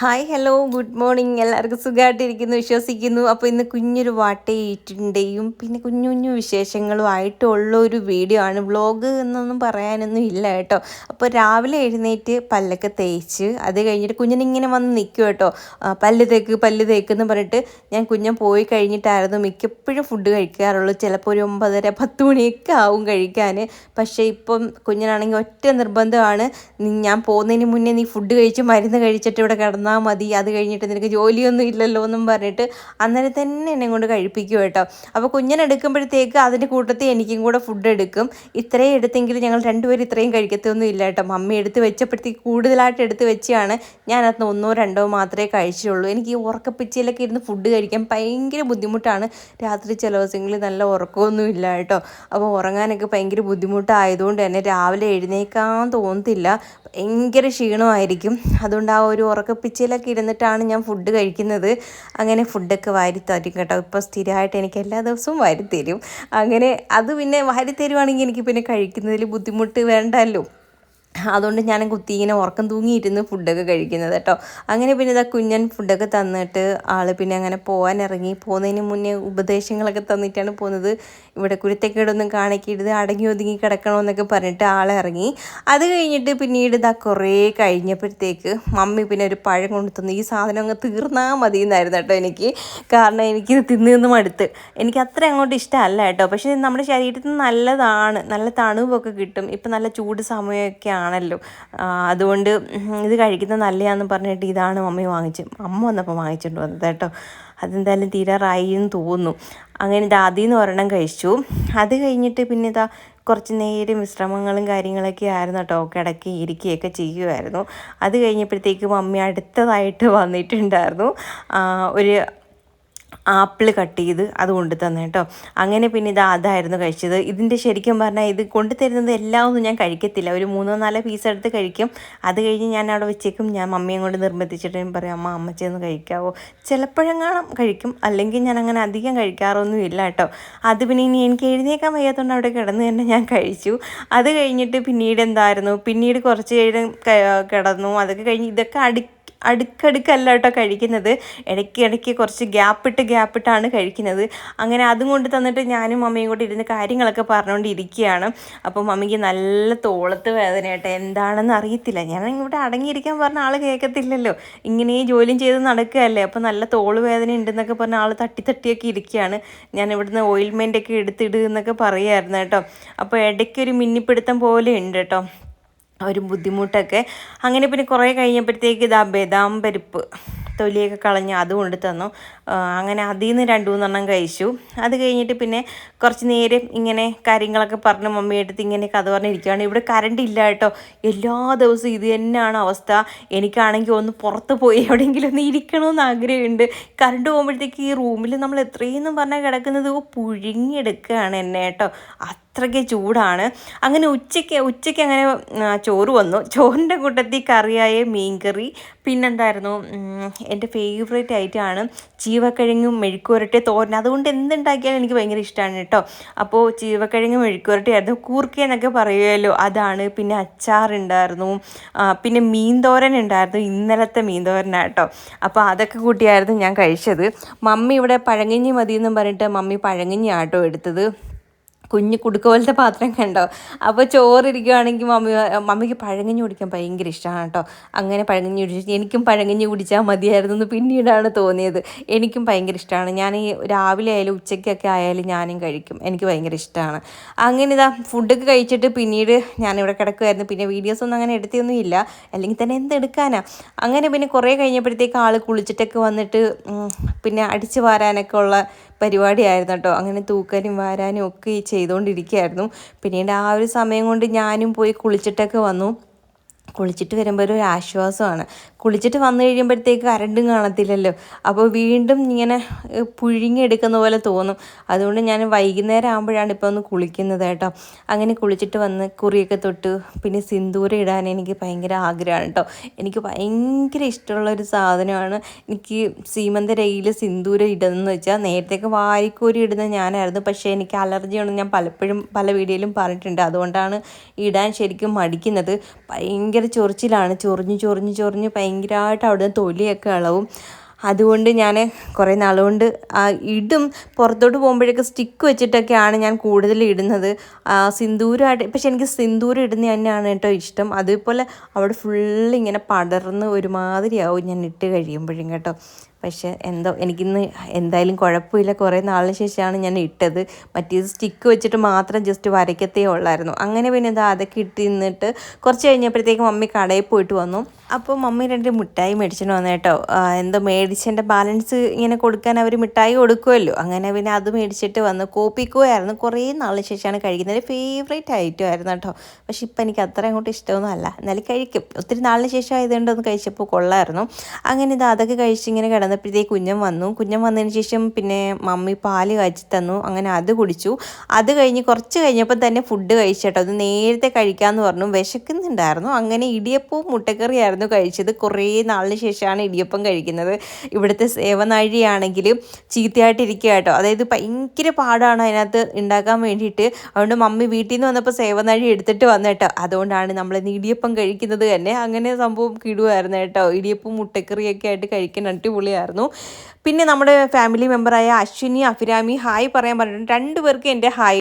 Hi hello good morning എല്ലാവർക്കും സുഖമായിട്ടിരിക്കുന്നു വിശ്വസിക്കുന്നു. അപ്പോൾ ഇന്ന് കുഞ്ഞൊരു വാട്ടയിട്ടുണ്ടെയും പിന്നെ കുഞ്ഞു കുഞ്ഞു വിശേഷങ്ങളും ആയിട്ടുള്ള ഒരു വീഡിയോ ആണ്. വ്ളോഗ് എന്നൊന്നും പറയാനൊന്നും ഇല്ല കേട്ടോ. അപ്പോൾ രാവിലെ എഴുന്നേറ്റ് പല്ലൊക്കെ തേച്ച് അത് കഴിഞ്ഞിട്ട് കുഞ്ഞിനിങ്ങനെ വന്ന് നിൽക്കും കേട്ടോ. പല്ല് തേക്ക് പല്ല് തേക്ക് എന്ന് പറഞ്ഞിട്ട് ഞാൻ കുഞ്ഞൻ പോയി കഴിഞ്ഞിട്ടായിരുന്നു മിക്കപ്പോഴും ഫുഡ് കഴിക്കാറുള്ളൂ. ചിലപ്പോൾ ഒരു ഒമ്പതര പത്ത് മണിയൊക്കെ ആവും കഴിക്കാൻ പക്ഷേ ഇപ്പം കുഞ്ഞിനാണെങ്കിൽ ഒറ്റ നിർബന്ധമാണ്. ഞാൻ പോകുന്നതിന് മുന്നേ നീ ഫുഡ് കഴിച്ച് മരുന്ന് കഴിച്ചിട്ട് ഇവിടെ കിടന്നാൽ മതി അത് കഴിഞ്ഞിട്ട് നിനക്ക് ജോലിയൊന്നും ഇല്ലല്ലോ എന്നും പറഞ്ഞിട്ട് അന്നേരം തന്നെ എന്നെ കൊണ്ട് കഴിപ്പിക്കും കേട്ടോ. അപ്പോൾ കുഞ്ഞിനെടുക്കുമ്പോഴത്തേക്ക് അതിന്റെ കൂട്ടത്തിൽ എനിക്കും കൂടെ ഫുഡ് എടുക്കും. ഇത്രയും എടുത്തെങ്കിൽ ഞങ്ങൾ രണ്ടുപേരും ഇത്രയും കഴിക്കത്തൊന്നും ഇല്ല കേട്ടോ. മമ്മി എടുത്ത് വെച്ചപ്പോഴത്തേക്ക് കൂടുതലായിട്ട് എടുത്ത് വെച്ചാണ് അത് ഒന്നോ രണ്ടോ മാത്രമേ കഴിച്ചുള്ളൂ. എനിക്ക് ഈ ഉറക്കപ്പിച്ചയിലൊക്കെ ഇരുന്ന് ഫുഡ് കഴിക്കാൻ ഭയങ്കര ബുദ്ധിമുട്ടാണ്. രാത്രി ചില ദിവസങ്ങളിൽ നല്ല ഉറക്കമൊന്നും ഇല്ല കേട്ടോ. അപ്പോൾ ഉറങ്ങാനൊക്കെ ഭയങ്കര ബുദ്ധിമുട്ടായതുകൊണ്ട് തന്നെ രാവിലെ എഴുന്നേക്കാൻ തോന്നത്തില്ല. ഭയങ്കര ക്ഷീണമായിരിക്കും. അതുകൊണ്ട് ആ ഒരു ഉറക്കപ്പിച്ചയിലൊക്കെ ഇരുന്നിട്ടാണ് ഞാൻ ഫുഡ് കഴിക്കുന്നത്. അങ്ങനെ ഫുഡൊക്കെ വാരി തരും കേട്ടോ. ഇപ്പോൾ സ്ഥിരമായിട്ട് എനിക്ക് എല്ലാ ദിവസവും വാരി തരും. അങ്ങനെ അത് പിന്നെ വാരി തരുവാണെങ്കിൽ എനിക്ക് പിന്നെ കഴിക്കുന്നതിൽ ബുദ്ധിമുട്ട് വേണ്ടല്ലോ. അതുകൊണ്ട് ഞാൻ കുത്തി ഇങ്ങനെ ഉറക്കം തൂങ്ങിയിരുന്ന് ഫുഡൊക്കെ കഴിക്കുന്നത് കേട്ടോ. അങ്ങനെ പിന്നെ ഇതാ കുഞ്ഞൻ ഫുഡൊക്കെ തന്നിട്ട് ആൾ പിന്നെ അങ്ങനെ പോകാൻ ഇറങ്ങി. പോകുന്നതിന് മുന്നേ ഉപദേശങ്ങളൊക്കെ തന്നിട്ടാണ് പോകുന്നത്. ഇവിടെ കുരുത്തക്കേടൊന്നും കാണിക്കരുത് അടങ്ങി ഒതുങ്ങി കിടക്കണമെന്നൊക്കെ പറഞ്ഞിട്ട് ആൾ ഇറങ്ങി. അത് കഴിഞ്ഞിട്ട് പിന്നീട് ഇതാ കുറേ കഴിഞ്ഞപ്പോഴത്തേക്ക് മമ്മി പിന്നെ ഒരു പഴം കൊണ്ടു തന്നു ഈ സാധനം അങ്ങ് തീർന്നാൽ മതി എന്നായിരുന്നു കേട്ടോ എനിക്ക്. കാരണം എനിക്ക് തിന്നുന്ന നിന്ന് മടുത്ത്. എനിക്ക് അത്ര അങ്ങോട്ട് ഇഷ്ടമല്ല കേട്ടോ. പക്ഷേ നമ്മുടെ ശരീരത്തിന് നല്ലതാണ്. നല്ല തണുവൊക്കെ കിട്ടും. ഇപ്പം നല്ല ചൂട് സമയമൊക്കെ ആണല്ലോ. അതുകൊണ്ട് ഇത് കഴിക്കുന്നത് നല്ലതാണെന്ന് പറഞ്ഞിട്ട് ഇതാണ് മമ്മി വാങ്ങിച്ചത് അമ്മ വന്നപ്പോൾ വാങ്ങിച്ചിട്ട് വന്നത് കേട്ടോ. അതെന്തായാലും തീരാറായി എന്ന് തോന്നുന്നു. അങ്ങനെ ഇത് ആദ്യം നിന്ന് ഒരെണ്ണം കഴിച്ചു. അത് കഴിഞ്ഞിട്ട് പിന്നെ ഇതാ കുറച്ച് നേരം വിശ്രമങ്ങളും കാര്യങ്ങളൊക്കെ ആയിരുന്നു കേട്ടോ. കിടക്കി ഇരിക്കുകയൊക്കെ ചെയ്യുമായിരുന്നു അത് കഴിഞ്ഞപ്പോഴത്തേക്ക് മമ്മി അടുത്തതായിട്ട് വന്നിട്ടുണ്ടായിരുന്നു. ഒരു ആപ്പിൾ കട്ട് ചെയ്ത് അത് കൊണ്ട് കേട്ടോ. അങ്ങനെ പിന്നെ ഇത് അതായിരുന്നു കഴിച്ചത്. ഇതിന്റെ ശരിക്കും പറഞ്ഞാൽ ഇത് കൊണ്ടു തരുന്നത് എല്ലാം ഒന്നും ഞാൻ കഴിക്കത്തില്ല. ഒരു മൂന്നോ നാലോ പീസ് എടുത്ത് കഴിക്കും. അത് കഴിഞ്ഞ് ഞാൻ അവിടെ വെച്ചേക്കും. ഞാൻ മമ്മിയും കൊണ്ട് നിർബന്ധിച്ചിട്ട് പറയും അമ്മ അമ്മച്ചൊന്ന് കഴിക്കാവോ? ചിലപ്പോഴെങ്ങാനും കഴിക്കും. അല്ലെങ്കിൽ ഞാൻ അങ്ങനെ അധികം കഴിക്കാറൊന്നും ഇല്ല കേട്ടോ. അത് പിന്നെ ഇനി എനിക്ക് എഴുന്നേക്കാൻ വയ്യാത്തതുകൊണ്ട് അവിടെ കിടന്ന് തന്നെ ഞാൻ കഴിച്ചു. അത് കഴിഞ്ഞിട്ട് പിന്നീട് എന്തായിരുന്നു? പിന്നീട് കുറച്ച് നേരം ക- കിടന്നു. അതൊക്കെ കഴിഞ്ഞ് ഇതൊക്കെ അടി അടുക്കടുക്കല്ല കേട്ടോ കഴിക്കുന്നത്. ഇടയ്ക്ക് ഇടയ്ക്ക് കുറച്ച് ഗ്യാപ്പിട്ട് ഗ്യാപ്പിട്ടാണ് കഴിക്കുന്നത്. അങ്ങനെ അതും കൊണ്ട് തന്നിട്ട് ഞാനും മമ്മിയും കൂടി ഇരുന്ന് കാര്യങ്ങളൊക്കെ പറഞ്ഞുകൊണ്ടിരിക്കുകയാണ് അപ്പോൾ മമ്മിക്ക് നല്ല തോളത്ത് വേദന കേട്ടോ എന്താണെന്ന് അറിയത്തില്ല. ഞാൻ ഇവിടെ അടങ്ങിയിരിക്കാൻ പറഞ്ഞ ആൾ കേൾക്കത്തില്ലല്ലോ. ഇങ്ങനെ ജോലിയും ചെയ്ത് നടക്കുകയല്ലേ. അപ്പോൾ നല്ല തോൾ വേദന ഉണ്ടെന്നൊക്കെ പറഞ്ഞ ആൾ തട്ടി തട്ടിയൊക്കെ ഇരിക്കുകയാണ്. ഞാൻ ഇവിടുന്ന് ഓയിൽമെന്റ് ഒക്കെ എടുത്തിടുക എന്നൊക്കെ പറയുമായിരുന്നു കേട്ടോ. അപ്പോൾ ഇടയ്ക്കൊരു മിന്നിപ്പിടുത്തം പോലെ ഉണ്ട് കേട്ടോ. ഒരു ബുദ്ധിമുട്ടൊക്കെ. അങ്ങനെ പിന്നെ കുറേ കഴിഞ്ഞപ്പോഴത്തേക്ക് ഇതാ ബദാം പരിപ്പ്. തൊലിയൊക്കെ കളഞ്ഞ് അത് കൊണ്ട് തന്നു. അങ്ങനെ അതിൽ നിന്ന് രണ്ട് മൂന്നെണ്ണം കഴിച്ചു. അത് കഴിഞ്ഞിട്ട് പിന്നെ കുറച്ച് നേരം ഇങ്ങനെ കാര്യങ്ങളൊക്കെ പറഞ്ഞ് മമ്മിയുടെ അടുത്ത് ഇങ്ങനെ കഥ പറഞ്ഞിരിക്കുകയാണ് ഇവിടെ കറണ്ട് ഇല്ല കേട്ടോ. എല്ലാ ദിവസവും ഇത് തന്നെയാണ് അവസ്ഥ. എനിക്കാണെങ്കിൽ ഒന്ന് പുറത്ത് പോയി എവിടെയെങ്കിലും ഒന്ന് ഇരിക്കണമെന്ന് ആഗ്രഹമുണ്ട്. കറണ്ട് പോകുമ്പോഴത്തേക്ക് ഈ റൂമിൽ നമ്മൾ എത്രയെന്നും പറഞ്ഞാൽ കിടക്കുന്നത്. പുഴുങ്ങിയെടുക്കുകയാണ് എന്നെ കേട്ടോ. അത്രയ്ക്ക് ചൂടാണ്. അങ്ങനെ ഉച്ചയ്ക്ക് ഉച്ചയ്ക്ക് അങ്ങനെ ചോറ് വന്നു. ചോറിന്റെ കൂട്ടത്തിൽ കറിയായ മീൻകറി. പിന്നെന്തായിരുന്നു? എന്റെ ഫേവറേറ്റ് ആയിട്ടാണ് ചീവക്കിഴങ്ങും മെഴുക്കുരട്ടി തോരൻ. അതുകൊണ്ട് എന്തുണ്ടാക്കിയാലും എനിക്ക് ഭയങ്കര ഇഷ്ടമാണ് കേട്ടോ. അപ്പോൾ ചീവക്കിഴങ്ങ് മെഴുക്കുരട്ടിയായിരുന്നു കൂർക്ക എന്നൊക്കെ പറയുമല്ലോ അതാണ്. പിന്നെ അച്ചാറുണ്ടായിരുന്നു പിന്നെ മീൻ തോരൻ ഉണ്ടായിരുന്നു. ഇന്നലത്തെ മീൻ തോരനാണ് കേട്ടോ. അപ്പോൾ അതൊക്കെ കൂട്ടിയായിരുന്നു ഞാൻ കഴിച്ചത്. മമ്മി ഇവിടെ പഴങ്ങഞ്ഞി മതി എന്നും പറഞ്ഞിട്ട് മമ്മി പഴങ്ങഞ്ഞി ആട്ടോ എടുത്തത്. കുഞ്ഞ് കുടുക്ക പോലത്തെ പാത്രം കണ്ടോ? അപ്പോൾ ചോറിരിക്കുകയാണെങ്കിൽ മമ്മി മമ്മിക്ക് പഴങ്കഞ്ഞി കുടിക്കാൻ ഭയങ്കര ഇഷ്ടമാണ് കേട്ടോ. അങ്ങനെ പഴങ്കഞ്ഞി കുടിച്ചു എനിക്കും പഴങ്കഞ്ഞി കുടിച്ചാൽ മതിയായിരുന്നു എന്ന് പിന്നീടാണ് തോന്നിയത്. എനിക്കും ഭയങ്കര ഇഷ്ടമാണ് ഞാൻ ഈ രാവിലെ ആയാലും ഉച്ചയ്ക്കൊക്കെ ആയാലും ഞാനും കഴിക്കും. എനിക്ക് ഭയങ്കര ഇഷ്ടമാണ് അങ്ങനെ ഇതാ ഫുഡൊക്കെ കഴിച്ചിട്ട് പിന്നീട് ഞാനിവിടെ കിടക്കുമായിരുന്നു പിന്നെ വീഡിയോസ് ഒന്നും അങ്ങനെ എടുത്തൊന്നും ഇല്ല. അല്ലെങ്കിൽ തന്നെ എന്തെടുക്കാനാ അങ്ങനെ പിന്നെ കുറേ കഴിഞ്ഞപ്പോഴത്തേക്ക് ആൾ കുളിച്ചിട്ടൊക്കെ വന്നിട്ട് പിന്നെ അടിച്ചു വാരാനൊക്കെ ഉള്ള പരിപാടിയായിരുന്നു കേട്ടോ അങ്ങനെ തൂക്കാനും വാരാനും ഒക്കെ ചെയ്തുകൊണ്ടിരിക്കുകയായിരുന്നു പിന്നീട് ആ ഒരു സമയം കൊണ്ട് ഞാനും പോയി കുളിച്ചിട്ടൊക്കെ വന്നു. കുളിച്ചിട്ട് വരുമ്പോൾ ഒരു ആശ്വാസമാണ്. കുളിച്ചിട്ട് വന്നു കഴിയുമ്പോഴത്തേക്ക് കരണ്ടും കാണത്തില്ലല്ലോ. അപ്പോൾ വീണ്ടും ഇങ്ങനെ പുഴുങ്ങി പുഴുങ്ങിയെടുക്കുന്ന പോലെ തോന്നും. അതുകൊണ്ട് ഞാൻ വൈകുന്നേരം ആകുമ്പോഴാണ് ഇപ്പോൾ ഒന്ന് കുളിക്കുന്നത് കേട്ടോ. അങ്ങനെ കുളിച്ചിട്ട് വന്ന് കുറിയൊക്കെ തൊട്ട് പിന്നെ സിന്ദൂരം ഇടാൻ എനിക്ക് ഭയങ്കര ആഗ്രഹമാണ് കേട്ടോ. എനിക്ക് ഭയങ്കര ഇഷ്ടമുള്ള ഒരു സാധനമാണ്. എനിക്ക് സീമന്തരയിൽ സിന്ദൂരം ഇടുന്നതെന്ന് വെച്ചാൽ നേരത്തെയൊക്കെ വാരിക്കോരി ഇടുന്ന ഞാനായിരുന്നു. പക്ഷേ എനിക്ക് അലർജി അലർജിയാണ് ഞാൻ പലപ്പോഴും പല വീഡിയോയിലും പറഞ്ഞിട്ടുണ്ട്. അതുകൊണ്ടാണ് ഇടാൻ ശരിക്കും മടിക്കുന്നത്. ഭയങ്കര ഭയങ്കര ചൊറിച്ചിലാണ്. ചൊറിഞ്ഞ് ചൊറിഞ്ഞ് ചൊറിഞ്ഞ് ഭയങ്കരമായിട്ട് അവിടുന്ന് തൊലിയൊക്കെ ഇളവും അതുകൊണ്ട് ഞാൻ കുറേ നാളുകൊണ്ട് ഇടും. പുറത്തോട്ട് പോകുമ്പോഴൊക്കെ സ്റ്റിക്ക് വെച്ചിട്ടൊക്കെയാണ് ഞാൻ കൂടുതൽ ഇടുന്നത്. സിന്ദൂരമായിട്ട് പക്ഷെ എനിക്ക് സിന്ദൂരം ഇടുന്ന തന്നെയാണ് കേട്ടോ ഇഷ്ടം. അതേപോലെ അവിടെ ഫുള്ള് ഇങ്ങനെ പടർന്ന് ഒരുമാതിരിയാവും ഞാൻ ഇട്ട് കഴിയുമ്പോഴും കേട്ടോ. പക്ഷെ എന്തോ എനിക്കിന്ന് എന്തായാലും കുഴപ്പമില്ല. കുറേ നാളിന് ശേഷമാണ് ഞാൻ ഇട്ടത്. മറ്റേത് സ്റ്റിക്ക് വെച്ചിട്ട് മാത്രം ജസ്റ്റ് വരയ്ക്കത്തേ ഉള്ളായിരുന്നു. അങ്ങനെ പിന്നെ ഇതാ അതൊക്കെ ഇട്ട് നിന്നിട്ട് കുറച്ച് കഴിഞ്ഞപ്പോഴത്തേക്കും മമ്മി കടയിൽ പോയിട്ട് വന്നു. അപ്പോൾ മമ്മി രണ്ട് മിഠായി മേടിച്ചിട്ട് വന്നു കേട്ടോ എന്തോ മേടിച്ചതിന്റെ ബാലൻസ് ഇങ്ങനെ കൊടുക്കാൻ അവർ മിഠായി കൊടുക്കുമല്ലോ അങ്ങനെ പിന്നെ അത് മേടിച്ചിട്ട് വന്നു കോപ്പിക്കുകയായിരുന്നു കുറേ നാളിന് ശേഷമാണ് കഴിക്കുന്നത്. ഫേവറേറ്റ് ഐറ്റം ആയിരുന്നു കേട്ടോ പക്ഷെ ഇപ്പം എനിക്ക് അത്ര അങ്ങോട്ട് ഇഷ്ടമൊന്നും അല്ല. എന്നാലും കഴിക്കും. ഒത്തിരി നാളിന് ശേഷം ആയതുകൊണ്ട് ഒന്ന് കഴിച്ചപ്പോൾ കൊള്ളായിരുന്നു. അങ്ങനെ ഇത് അതൊക്കെ കഴിച്ച് ഇങ്ങനെ കിടന്നപ്പോഴത്തേക്ക് കുഞ്ഞൻ വന്നു. കുഞ്ഞം വന്നതിന് ശേഷം പിന്നെ മമ്മി പാൽ കാച്ചി തന്നു. അങ്ങനെ അത് കുടിച്ചു. അത് കഴിഞ്ഞ് കുറച്ച് കഴിഞ്ഞപ്പോൾ തന്നെ ഫുഡ് കഴിച്ചേട്ടോ അത് നേരത്തെ കഴിക്കാമെന്ന് പറഞ്ഞു. വിശക്കുന്നുണ്ടായിരുന്നു. അങ്ങനെ ഇടിയപ്പവും മുട്ടക്കറിയായിരുന്നു. കഴിച്ചത്. കുറേ നാളിന് ശേഷമാണ് ഇടിയപ്പം കഴിക്കുന്നത്. ഇവിടുത്തെ സേവനാഴിയാണെങ്കിൽ ചീത്തയായിട്ടിരിക്കുക കേട്ടോ അതായത് ഭയങ്കര പാടാണ് അതിനകത്ത് ഉണ്ടാക്കാൻ വേണ്ടിയിട്ട്. അതുകൊണ്ട് മമ്മി വീട്ടിൽ നിന്ന് വന്നപ്പോൾ സേവനാഴി എടുത്തിട്ട് വന്നു കേട്ടോ. അതുകൊണ്ടാണ് നമ്മൾ ഇടിയപ്പം കഴിക്കുന്നത് തന്നെ. അങ്ങനെ സംഭവം കിടുവായിരുന്നു കേട്ടോ. ഇടിയപ്പം മുട്ടക്കറിയൊക്കെ ആയിട്ട് കഴിക്കാൻ അടിപൊളിയായിരുന്നു. പിന്നെ നമ്മുടെ ഫാമിലി മെമ്പറായ അശ്വിനി അഫിരാമി ഹായ് പറയാൻ പറഞ്ഞിട്ടുണ്ട്. രണ്ടുപേർക്ക് എന്റെ ഹായ്